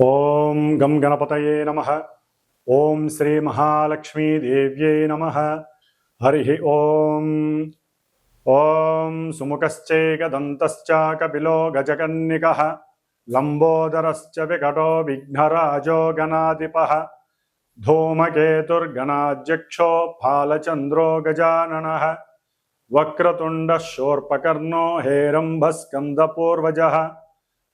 ॐ गं नम। ओं श्री श्रीमहालक्ष्मीदेव्यै नमः। हरिः ॐ। ओं सुमुखश्चैकदन्तश्च कपिलो गजकन्निकः। लम्बोदरश्च विकटो विघ्नराजो गणाधिपः। धूमकेतुर्गणाध्यक्षो फालचन्द्रो गजाननः। वक्रतुण्डः शोर्पकर्णो हेरम्भस्कन्दपूर्वजः।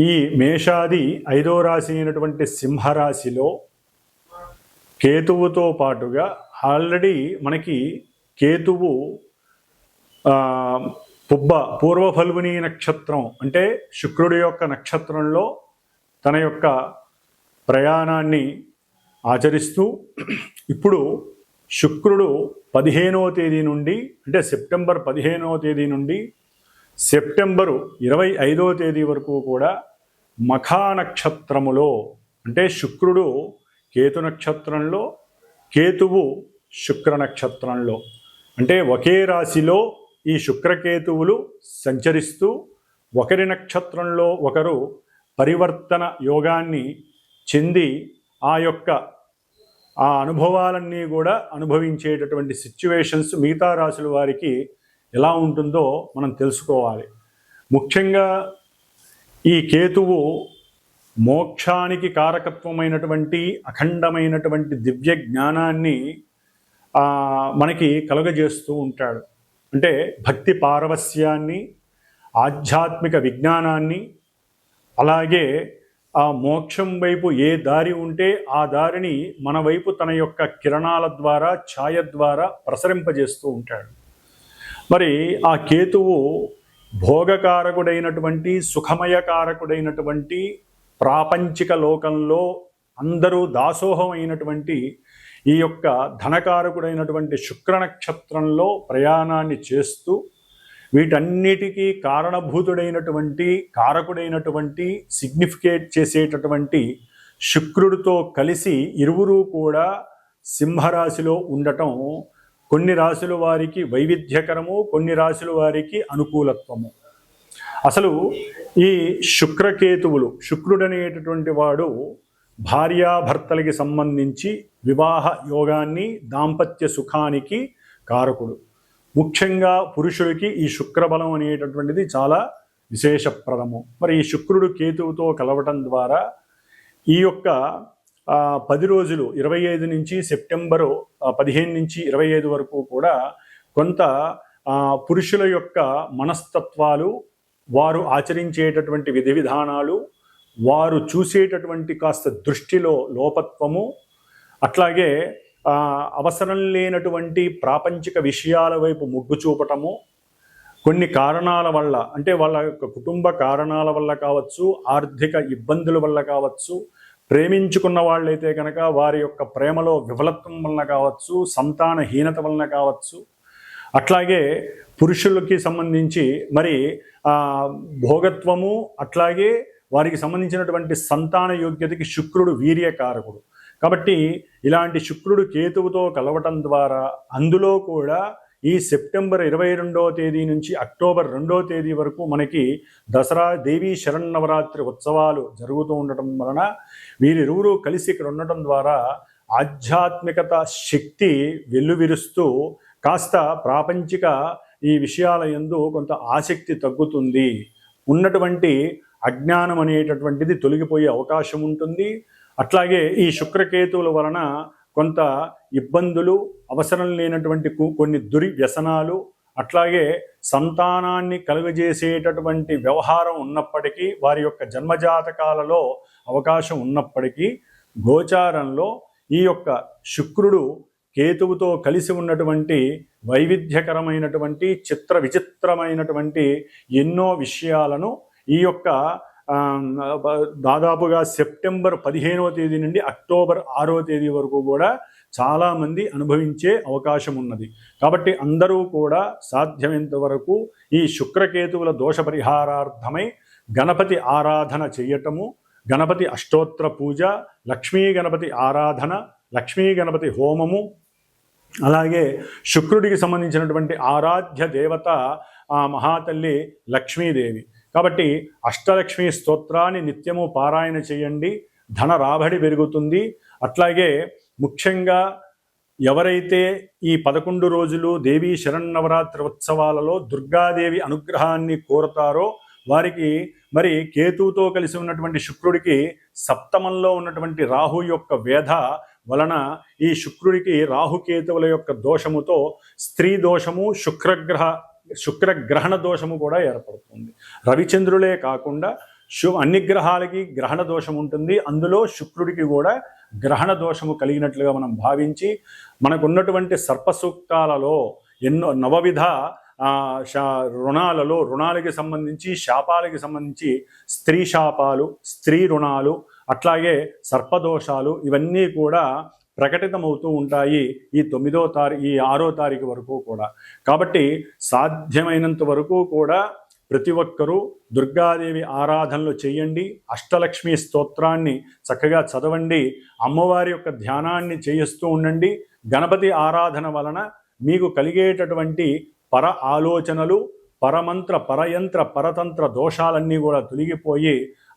ఈ మేషాది ఐదో రాశి అయినటువంటి సింహరాశిలో కేతువుతో పాటుగా ఆల్రెడీ మనకి కేతువు పుబ్బ పూర్వ ఫల్గుని నక్షత్రం అంటే శుక్రుడి యొక్క నక్షత్రంలో తన యొక్క ప్రయాణాన్ని ఆచరిస్తూ ఇప్పుడు శుక్రుడు పదిహేనవ తేదీ నుండి అంటే సెప్టెంబర్ పదిహేనవ తేదీ నుండి సెప్టెంబరు ఇరవై ఐదవ తేదీ వరకు కూడా మఖా నక్షత్రములో అంటే శుక్రుడు కేతు నక్షత్రంలో కేతువు శుక్ర నక్షత్రంలో. అంటే ఒకే రాశిలో ఈ శుక్రకేతువులు సంచరిస్తూ ఒకరి నక్షత్రంలో ఒకరు పరివర్తన యోగాన్ని చెంది ఆ యొక్క ఆ అనుభవాలన్నీ కూడా అనుభవించేటటువంటి సిచ్యువేషన్స్ మిగతా రాశుల వారికి ఎలా ఉంటుందో మనం తెలుసుకోవాలి. ముఖ్యంగా ఈ కేతువు మోక్షానికి కారకత్వమైనటువంటి అఖండమైనటువంటి దివ్య జ్ఞానాన్ని మనకి కలుగజేస్తూ ఉంటాడు. అంటే భక్తి పారవస్యాన్ని ఆధ్యాత్మిక విజ్ఞానాన్ని అలాగే ఆ మోక్షం వైపు ఏ దారి ఉంటే ఆ దారిని మన వైపు తన యొక్క కిరణాల ద్వారా ఛాయ ద్వారా ప్రసరింపజేస్తూ ఉంటాడు. మరి ఆ కేతువు భోగకారకుడైనటువంటి సుఖమయకారకుడైనటువంటి ప్రాపంచిక లోకంలో అందరూ దాసోహమైనటువంటి ఈ యొక్క ధనకారకుడైనటువంటి శుక్ర నక్షత్రంలో ప్రయాణాన్ని చేస్తూ వీటన్నిటికీ కారణభూతుడైనటువంటి కారకుడైనటువంటి సిగ్నిఫికేట్ చేసేటటువంటి శుక్రుడితో కలిసి ఇరువురు కూడా సింహరాశిలో ఉండటం కొన్ని రాశుల వారికి వైవిధ్యకరము కొన్ని రాశుల వారికి అనుకూలత్వము. అసలు ఈ శుక్రకేతువులు శుక్రుడు అనేటటువంటి వాడు భార్యాభర్తలకి సంబంధించి వివాహ యోగాన్ని దాంపత్య సుఖానికి కారకుడు. ముఖ్యంగా పురుషుడికి ఈ శుక్రబలం అనేటటువంటిది చాలా విశేషప్రదము. మరి ఈ శుక్రుడు కేతువుతో కలవటం ద్వారా ఈ యొక్క పది రోజులు ఇరవై ఐదు నుంచి సెప్టెంబరు పదిహేను నుంచి ఇరవై ఐదు వరకు కూడా కొంత పురుషుల యొక్క మనస్తత్వాలు వారు ఆచరించేటటువంటి విధి విధానాలు వారు చూసేటటువంటి కాస్త దృష్టిలో లోపత్వము అట్లాగే అవసరం లేనటువంటి ప్రాపంచిక విషయాల వైపు మొగ్గు చూపటము కొన్ని కారణాల వల్ల అంటే వాళ్ళ యొక్క కుటుంబ కారణాల వల్ల కావచ్చు ఆర్థిక ఇబ్బందుల వల్ల కావచ్చు ప్రేమించుకున్న వాళ్ళైతే కనుక వారి యొక్క ప్రేమలో విఫలత్వం వలన కావచ్చు సంతానహీనత వలన కావచ్చు. అట్లాగే పురుషులకి సంబంధించి మరి భోగత్వము అట్లాగే వారికి సంబంధించినటువంటి సంతాన యోగ్యతకి శుక్రుడు వీర్యకారకుడు. కాబట్టి ఇలాంటి శుక్రుడు కేతువుతో కలవటం ద్వారా అందులో కూడా ఈ సెప్టెంబర్ ఇరవై రెండవ తేదీ నుంచి అక్టోబర్ రెండవ తేదీ వరకు మనకి దసరా దేవీ శరన్నవరాత్రి ఉత్సవాలు జరుగుతూ ఉండటం వలన వీరిరువురు కలిసి ఇక్కడ ఉండటం ద్వారా ఆధ్యాత్మికత శక్తి వెల్లువిరుస్తూ కాస్త ప్రాపంచిక ఈ విషయాల ఎందు కొంత ఆసక్తి తగ్గుతుంది. ఉన్నటువంటి అజ్ఞానం అనేటటువంటిది తొలగిపోయే అవకాశం ఉంటుంది. అట్లాగే ఈ శుక్రకేతువుల వలన కొంత ఇబ్బందులు అవసరం లేనటువంటి కొన్ని దురి వ్యసనాలు అట్లాగే సంతానాన్ని కలుగజేసేటటువంటి వ్యవహారం ఉన్నప్పటికీ వారి యొక్క జన్మజాతకాలలో అవకాశం ఉన్నప్పటికీ గోచారంలో ఈ యొక్క శుక్రుడు కేతువుతో కలిసి ఉన్నటువంటి వైవిధ్యకరమైనటువంటి చిత్ర విచిత్రమైనటువంటి ఎన్నో విషయాలను ఈ యొక్క దాదాపుగా సెప్టెంబర్ పదిహేనవ తేదీ నుండి అక్టోబర్ ఆరవ తేదీ వరకు కూడా చాలామంది అనుభవించే అవకాశం ఉన్నది. కాబట్టి అందరూ కూడా సాధ్యమైనంత వరకు ఈ శుక్రకేతువుల దోష పరిహారార్థమై గణపతి ఆరాధన చేయటము గణపతి అష్టోత్తర పూజ లక్ష్మీ గణపతి ఆరాధన లక్ష్మీ గణపతి హోమము అలాగే శుక్రుడికి సంబంధించినటువంటి ఆరాధ్య దేవత ఆ మహాతల్లి లక్ష్మీదేవి. కాబట్టి అష్టలక్ష్మి స్తోత్రాన్ని నిత్యము పారాయణ చేయండి. ధన రాబడి పెరుగుతుంది. అట్లాగే ముఖ్యంగా ఎవరైతే ఈ పదకొండు రోజులు దేవీ శరన్నవరాత్రి ఉత్సవాలలో దుర్గాదేవి అనుగ్రహాన్ని కోరతారో వారికి మరి కేతువుతో కలిసి ఉన్నటువంటి శుక్రుడికి సప్తమంలో ఉన్నటువంటి రాహు యొక్క వేధ వలన ఈ శుక్రుడికి రాహుకేతువుల యొక్క దోషముతో స్త్రీ దోషము శుక్రగ్రహ శుక్రగ్రహణ దోషము కూడా ఏర్పడుతుంది. రవిచంద్రులే కాకుండా శు అన్ని గ్రహాలకి గ్రహణ దోషం ఉంటుంది. అందులో శుక్రుడికి కూడా గ్రహణ దోషము కలిగినట్లుగా మనం భావించి మనకున్నటువంటి సర్పసూక్తాలలో ఎన్నో నవవిధ శా రుణాలలో రుణాలకి సంబంధించి శాపాలకి సంబంధించి స్త్రీ శాపాలు స్త్రీ రుణాలు అట్లాగే సర్పదోషాలు ఇవన్నీ కూడా ప్రకటితమవుతూ ఉంటాయి ఈ తొమ్మిదో తారీఖు ఈ ఆరో తారీఖు వరకు కూడా. కాబట్టి సాధ్యమైనంత వరకు కూడా ప్రతి ఒక్కరూ దుర్గాదేవి ఆరాధనలు చేయండి అష్టలక్ష్మి స్తోత్రాన్ని చక్కగా చదవండి అమ్మవారి యొక్క ధ్యానాన్ని చేయిస్తూ ఉండండి. గణపతి ఆరాధన వలన మీకు కలిగేటటువంటి పర ఆలోచనలు పరమంత్ర పరయంత్ర పరతంత్ర దోషాలన్నీ కూడా తొలగిపోయి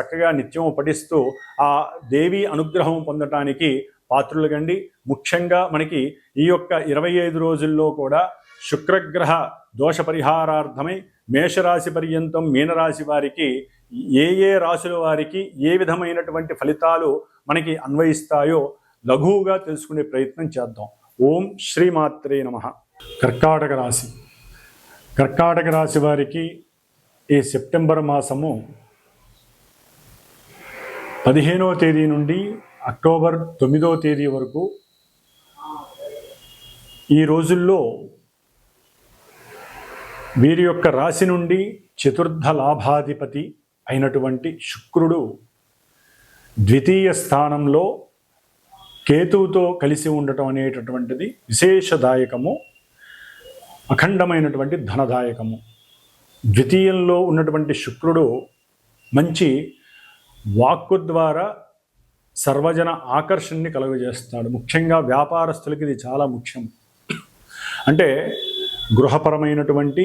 చక్కగా నిత్యం పఠిస్తూ ఆ దేవి అనుగ్రహం పొందటానికి పాత్రులుగండి. ముఖ్యంగా మనకి ఈ యొక్క ఇరవై ఐదు రోజుల్లో కూడా శుక్రగ్రహ దోష పరిహారార్థమై మేషరాశి పర్యంతం మీనరాశి వారికి ఏ ఏ రాశుల వారికి ఏ విధమైనటువంటి ఫలితాలు మనకి అన్వయిస్తాయో లఘువుగా తెలుసుకునే ప్రయత్నం చేద్దాం. ఓం శ్రీమాత్రే నమ. కర్కాటక రాశి. కర్కాటక రాశి వారికి ఈ సెప్టెంబర్ మాసము పదిహేనవ తేదీ నుండి అక్టోబర్ తొమ్మిదవ తేదీ వరకు ఈ రోజుల్లో వీరి యొక్క రాశి నుండి చతుర్థ లాభాధిపతి అయినటువంటి శుక్రుడు ద్వితీయ స్థానంలో కేతువుతో కలిసి ఉండటం అనేటటువంటిది విశేషదాయకము అఖండమైనటువంటి ధనదాయకము. ద్వితీయంలో ఉన్నటువంటి శుక్రుడు మంచి వాక్కు ద్వారా సర్వజన ఆకర్షణని కలుగజేస్తాడు. ముఖ్యంగా వ్యాపారస్తులకి ఇది చాలా ముఖ్యం. అంటే గృహపరమైనటువంటి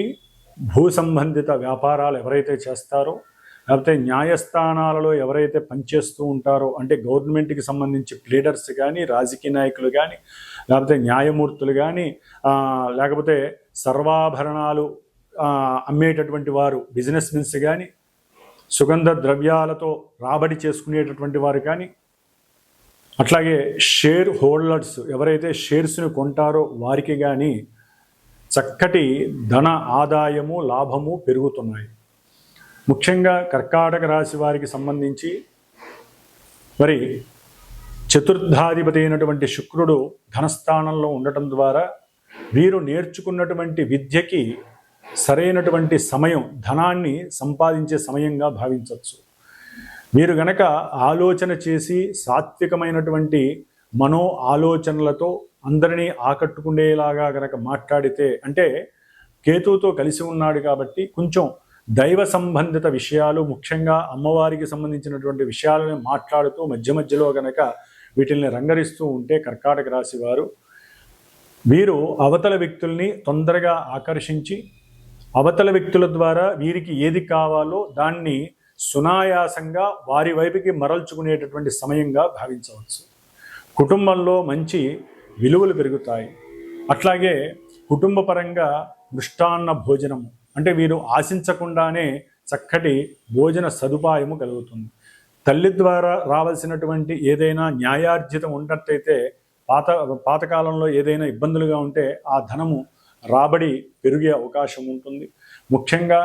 భూ సంబంధిత వ్యాపారాలు ఎవరైతే చేస్తారో లేకపోతే న్యాయస్థానాలలో ఎవరైతే పనిచేస్తూ ఉంటారో అంటే గవర్నమెంట్కి సంబంధించి ప్లీడర్స్ కానీ రాజకీయ నాయకులు కానీ లేకపోతే న్యాయమూర్తులు కానీ లేకపోతే సర్వాభరణాలు అమ్మేటటువంటి వారు బిజినెస్ మెన్స్ కానీ సుగంధ ద్రవ్యాలతో రాబడి చేసుకునేటటువంటి వారు కానీ అట్లాగే షేర్ హోల్డర్స్ ఎవరైతే షేర్స్ని కొంటారో వారికి కానీ చక్కటి ధన ఆదాయము లాభము పెరుగుతున్నాయి. ముఖ్యంగా కర్కాటక రాశి వారికి సంబంధించి మరి చతుర్థాధిపతి అయినటువంటి శుక్రుడు ధనస్థానంలో ఉండటం ద్వారా వీరు నేర్చుకున్నటువంటి విద్యకి సరైనటువంటి సమయం ధనాన్ని సంపాదించే సమయంగా భావించవచ్చు. మీరు గనక ఆలోచన చేసి సాత్వికమైనటువంటి మనో ఆలోచనలతో అందరినీ ఆకట్టుకునేలాగా గనక మాట్లాడితే అంటే కేతువుతో కలిసి ఉన్నాడు కాబట్టి కొంచెం దైవ సంబంధిత విషయాలు ముఖ్యంగా అమ్మవారికి సంబంధించినటువంటి విషయాలను మాట్లాడుతూ మధ్య మధ్యలో గనక వీటిల్ని రంగరిస్తూ ఉంటే కర్కాటక రాశి వారు వీరు అవతల వ్యక్తుల్ని తొందరగా ఆకర్షించి అవతల వ్యక్తుల ద్వారా వీరికి ఏది కావాలో దాన్ని సునాయాసంగా వారి వైపుకి మరల్చుకునేటటువంటి సమయంగా భావించవచ్చు. కుటుంబంలో మంచి విలువలు పెరుగుతాయి. అట్లాగే కుటుంబపరంగా మృష్టాన్న భోజనము అంటే వీరు ఆశించకుండానే చక్కటి భోజన సదుపాయము కలుగుతుంది. తల్లి ద్వారా రావాల్సినటువంటి ఏదైనా న్యాయార్జితం ఉన్నట్టయితే పాత పాతకాలంలో ఏదైనా ఇబ్బందులుగా ఉంటే ఆ ధనము రాబడి పెరిగే అవకాశం ఉంటుంది. ముఖ్యంగా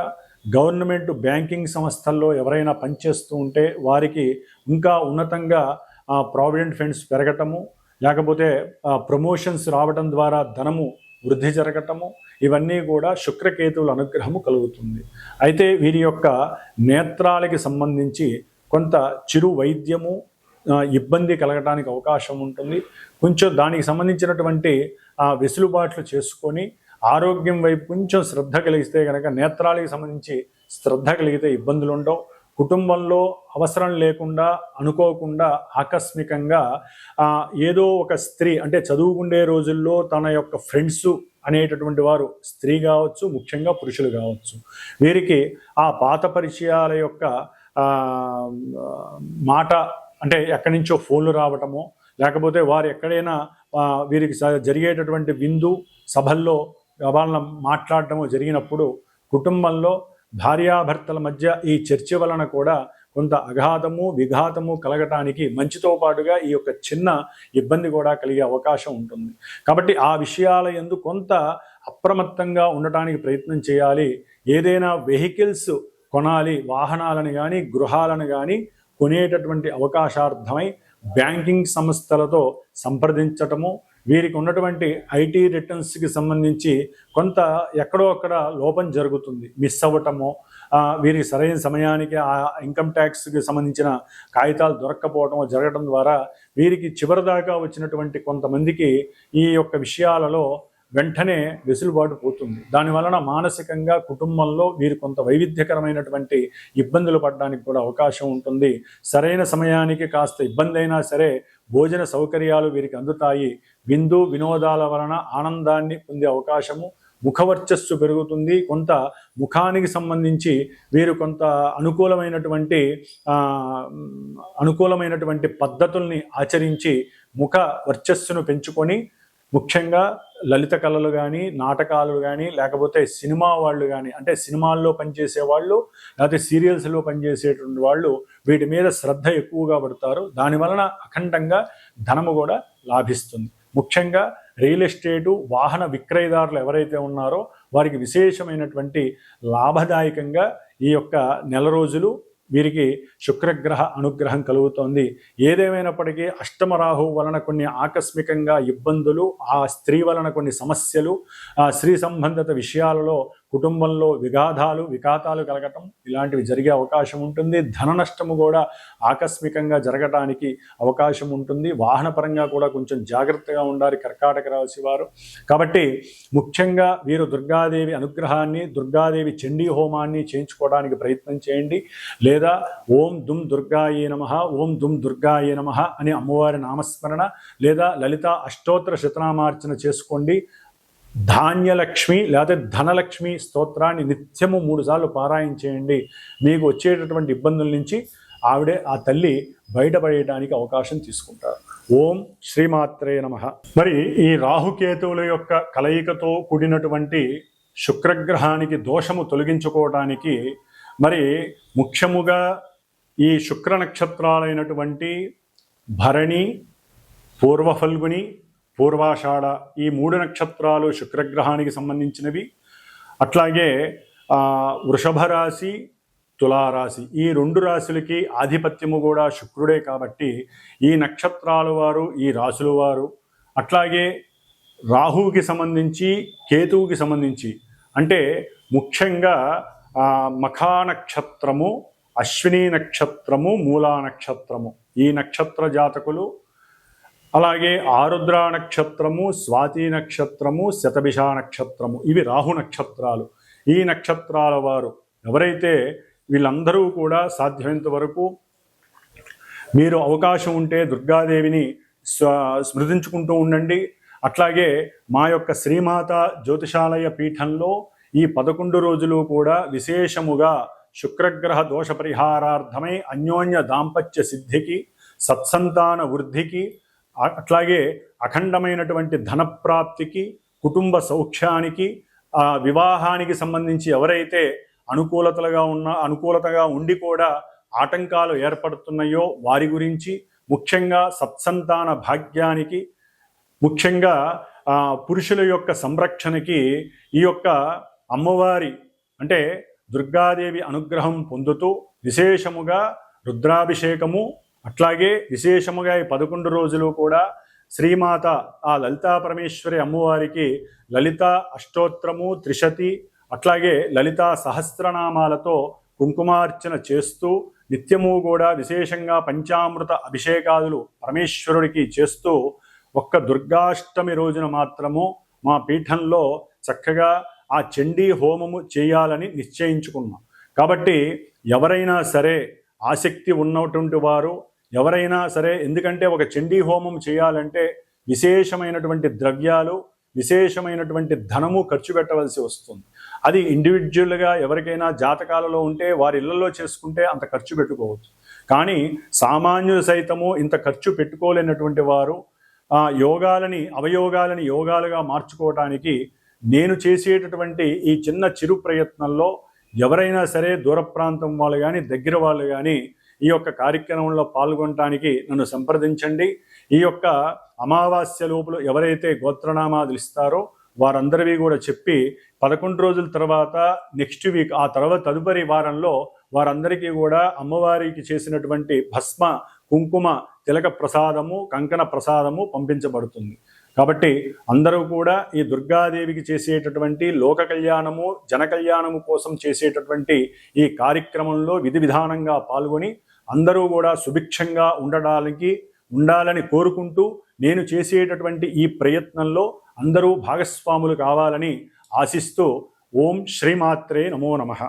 గవర్నమెంట్ బ్యాంకింగ్ సంస్థల్లో ఎవరైనా పనిచేస్తూ ఉంటే వారికి ఇంకా ఉన్నతంగా ప్రావిడెంట్ ఫండ్స్ పెరగటము లేకపోతే ప్రమోషన్స్ రావడం ద్వారా ధనము వృద్ధి జరగటము ఇవన్నీ కూడా శుక్రకేతువుల అనుగ్రహము కలుగుతుంది. అయితే వీరి యొక్క నేత్రాలకి సంబంధించి కొంత చిరు వైద్యము ఇబ్బంది కలగటానికి అవకాశం ఉంటుంది. కొంచెం దానికి సంబంధించినటువంటి వెసులుబాట్లు చేసుకొని ఆరోగ్యం వైపు కొంచెం శ్రద్ధ కలిగిస్తే కనుక నేత్రాలకు సంబంధించి శ్రద్ధ కలిగితే ఇబ్బందులు ఉండవు. కుటుంబంలో అవసరం లేకుండా అనుకోకుండా ఆకస్మికంగా ఏదో ఒక స్త్రీ అంటే చదువుకుండే రోజుల్లో తన యొక్క ఫ్రెండ్స్ అనేటటువంటి వారు స్త్రీ కావచ్చు ముఖ్యంగా పురుషులు కావచ్చు. వీరికి ఆ పాత పరిచయాల యొక్క మాట అంటే ఎక్కడి నుంచో ఫోన్లు రావటమో లేకపోతే వారు ఎక్కడైనా వీరికి జరిగేటటువంటి విందు సభల్లో వాళ్ళ మాట్లాడటము జరిగినప్పుడు కుటుంబంలో భార్యాభర్తల మధ్య ఈ చర్చ వలన కూడా కొంత అఘాతము విఘాతము కలగటానికి మంచితో పాటుగా ఈ యొక్క చిన్న ఇబ్బంది కూడా కలిగే అవకాశం ఉంటుంది. కాబట్టి ఆ విషయాల ఎందు కొంత అప్రమత్తంగా ఉండటానికి ప్రయత్నం చేయాలి. ఏదైనా వెహికల్స్ కొనాలి వాహనాలను కానీ గృహాలను కానీ కొనేటటువంటి అవకాశార్థమై బ్యాంకింగ్ సంస్థలతో సంప్రదించటము వీరికి ఉన్నటువంటి ఐటీ రిటర్న్స్కి సంబంధించి కొంత ఎక్కడో అక్కడ లోపం జరుగుతుంది. మిస్ అవ్వటము వీరికి సరైన సమయానికి ఆ ఇన్కమ్ ట్యాక్స్కి సంబంధించిన కాగితాలు దొరక్కపోవటం జరగడం ద్వారా వీరికి చివరిదాకా వచ్చినటువంటి కొంతమందికి ఈ యొక్క విషయాలలో వెంటనే వెసులుబాటు పోతుంది. దాని వలన మానసికంగా కుటుంబంలో వీరు కొంత వైవిధ్యకరమైనటువంటి ఇబ్బందులు పడడానికి కూడా అవకాశం ఉంటుంది. సరైన సమయానికి కాస్త ఇబ్బంది అయినా సరే భోజన సౌకర్యాలు వీరికి అందుతాయి. విందు వినోదాల వలన ఆనందాన్ని పొందే అవకాశము ముఖవర్చస్సు పెరుగుతుంది. కొంత ముఖానికి సంబంధించి వీరు కొంత అనుకూలమైనటువంటి అనుకూలమైనటువంటి పద్ధతుల్ని ఆచరించి ముఖ వర్చస్సును పెంచుకొని ముఖ్యంగా లలిత కళలు కానీ నాటకాలు కానీ లేకపోతే సినిమా వాళ్ళు కానీ అంటే సినిమాల్లో పనిచేసే వాళ్ళు లేకపోతే సీరియల్స్లో పనిచేసేటువంటి వాళ్ళు వీటి మీద శ్రద్ధ ఎక్కువగా పడతారు. దాని వలన అఖండంగా ధనము కూడా లాభిస్తుంది. ముఖ్యంగా రియల్ ఎస్టేటు వాహన విక్రయదారులు ఎవరైతే ఉన్నారో వారికి విశేషమైనటువంటి లాభదాయకంగా ఈ యొక్క నెల రోజులు వీరికి శుక్రగ్రహ అనుగ్రహం కలుగుతోంది. ఏదేమైనప్పటికీ అష్టమరాహు వలన కొన్ని ఆకస్మికంగా ఇబ్బందులు ఆ స్త్రీ వలన కొన్ని సమస్యలు ఆ స్త్రీ సంబంధిత విషయాలలో కుటుంబంలో విఘాధాలు విఘాతాలు కలగటం ఇలాంటివి జరిగే అవకాశం ఉంటుంది. ధన నష్టము కూడా ఆకస్మికంగా జరగటానికి అవకాశం ఉంటుంది. వాహనపరంగా కూడా కొంచెం జాగ్రత్తగా ఉండాలి కర్కాటక రాశి వారు. కాబట్టి ముఖ్యంగా వీరు దుర్గాదేవి అనుగ్రహాన్ని దుర్గాదేవి చండీ హోమాన్ని చేయించుకోవడానికి ప్రయత్నం చేయండి. లేదా ఓం దుమ్ దుర్గాయే నమ ఓం దుమ్ దుర్గాయే నమ అని అమ్మవారి నామస్మరణ లేదా లలిత అష్టోత్తర శతనామార్చన చేసుకోండి. ధాన్యలక్ష్మి లేదా ధనలక్ష్మి స్తోత్రాన్ని నిత్యము మూడుసార్లు పారాయణ చేయండి. మీకు వచ్చేటటువంటి ఇబ్బందుల నుంచి ఆవిడే ఆ తల్లి బయటపడేయడానికి అవకాశం తీసుకుంటారు. ఓం శ్రీమాత్రే నమ. మరి ఈ రాహుకేతువుల యొక్క కలయికతో కూడినటువంటి శుక్రగ్రహానికి దోషము తొలగించుకోవడానికి మరి ముఖ్యముగా ఈ శుక్ర నక్షత్రాలైనటువంటి భరణి పూర్వఫల్గుని పూర్వాషాఢ ఈ మూడు నక్షత్రాలు శుక్రగ్రహానికి సంబంధించినవి. అట్లాగే వృషభ రాశి తులారాశి ఈ రెండు రాశులకి ఆధిపత్యము కూడా శుక్రుడే కాబట్టి ఈ నక్షత్రాల వారు ఈ రాశుల వారు. అట్లాగే రాహువుకి సంబంధించి కేతువుకి సంబంధించి. అంటే ముఖ్యంగా మఖా నక్షత్రము అశ్విని నక్షత్రము మూలా నక్షత్రము. ఈ నక్షత్ర జాతకులు అలాగే ఆరుద్ర నక్షత్రము స్వాతి నక్షత్రము శతభిష నక్షత్రము. ఇవి రాహు నక్షత్రాలు. ఈ నక్షత్రాల వారు ఎవరైతే వీళ్ళందరూ కూడా సాధ్యమైనంత వరకు మీరు అవకాశం ఉంటే దుర్గాదేవిని స్వ స్మృతించుకుంటూ ఉండండి. అట్లాగే మా యొక్క శ్రీమాత జ్యోతిషాలయ పీఠంలో ఈ పదకొండు రోజులు కూడా విశేషముగా శుక్రగ్రహ దోష పరిహారార్థమై అన్యోన్య దాంపత్య సిద్ధికి సత్సంతాన వృద్ధికి అట్లాగే అఖండమైనటువంటి ధనప్రాప్తికి కుటుంబ సౌఖ్యానికి వివాహానికి సంబంధించి ఎవరైతే అనుకూలతలుగా ఉన్న అనుకూలతగా ఉండి కూడా ఆటంకాలు ఏర్పడుతున్నాయో వారి గురించి ముఖ్యంగా సత్సంతాన భాగ్యానికి ముఖ్యంగా పురుషుల యొక్క సంరక్షణకి ఈ యొక్క అమ్మవారి అంటే దుర్గాదేవి అనుగ్రహం పొందుతూ విశేషముగా రుద్రాభిషేకము అట్లాగే విశేషముగా ఈ పదకొండు రోజులు కూడా శ్రీమాత ఆ లలితా పరమేశ్వరి అమ్మవారికి లలిత అష్టోత్తరము త్రిశతి అట్లాగే లలితా సహస్రనామాలతో కుంకుమార్చన చేస్తూ నిత్యము కూడా విశేషంగా పంచామృత అభిషేకాదులు పరమేశ్వరుడికి చేస్తూ ఒక్క దుర్గాష్టమి రోజున మాత్రము మా పీఠంలో చక్కగా ఆ చండీ హోమము చేయాలని నిశ్చయించుకున్నాం. కాబట్టి ఎవరైనా సరే ఆసక్తి ఉన్నటువంటి వారు ఎవరైనా సరే ఎందుకంటే ఒక చండీ హోమం చేయాలంటే విశేషమైనటువంటి ద్రవ్యాలు విశేషమైనటువంటి ధనము ఖర్చు పెట్టవలసి వస్తుంది. అది ఇండివిజువల్గా ఎవరికైనా జాతకాలలో ఉంటే వారి ఇళ్ళలో చేసుకుంటే అంత ఖర్చు పెట్టుకోవచ్చు. కానీ సామాన్యులు సైతము ఇంత ఖర్చు పెట్టుకోలేనటువంటి వారు యోగాలని అవయోగాలని యోగాలుగా మార్చుకోవటానికి నేను చేసేటటువంటి ఈ చిన్న చిరు ప్రయత్నంలో ఎవరైనా సరే దూర ప్రాంతం వాళ్ళు కానీ దగ్గర వాళ్ళు కానీ ఈ యొక్క కార్యక్రమంలో పాల్గొనడానికి నన్ను సంప్రదించండి. ఈ యొక్క అమావాస్య లోపల ఎవరైతే గోత్రనామాలు ఇస్తారో వారందరివి కూడా చెప్పి పదకొండు రోజుల తర్వాత నెక్స్ట్ వీక్ ఆ తర్వాత తదుపరి వారంలో వారందరికీ కూడా అమ్మవారికి చేసినటువంటి భస్మ కుంకుమ తిలక ప్రసాదము కంకణ ప్రసాదము పంపించబడుతుంది. కాబట్టి అందరూ కూడా ఈ దుర్గాదేవికి చేసేటటువంటి లోక కళ్యాణము జన కళ్యాణము కోసం చేసేటటువంటి ఈ కార్యక్రమంలో విధి విధానంగా పాల్గొని అందరూ కూడా సుభిక్షంగా ఉండడానికి ఉండాలని కోరుకుంటూ నేను చేసేటటువంటి ఈ ప్రయత్నంలో అందరూ భాగస్వాములు కావాలని ఆశిస్తూ ఓం శ్రీమాత్రే నమో నమః.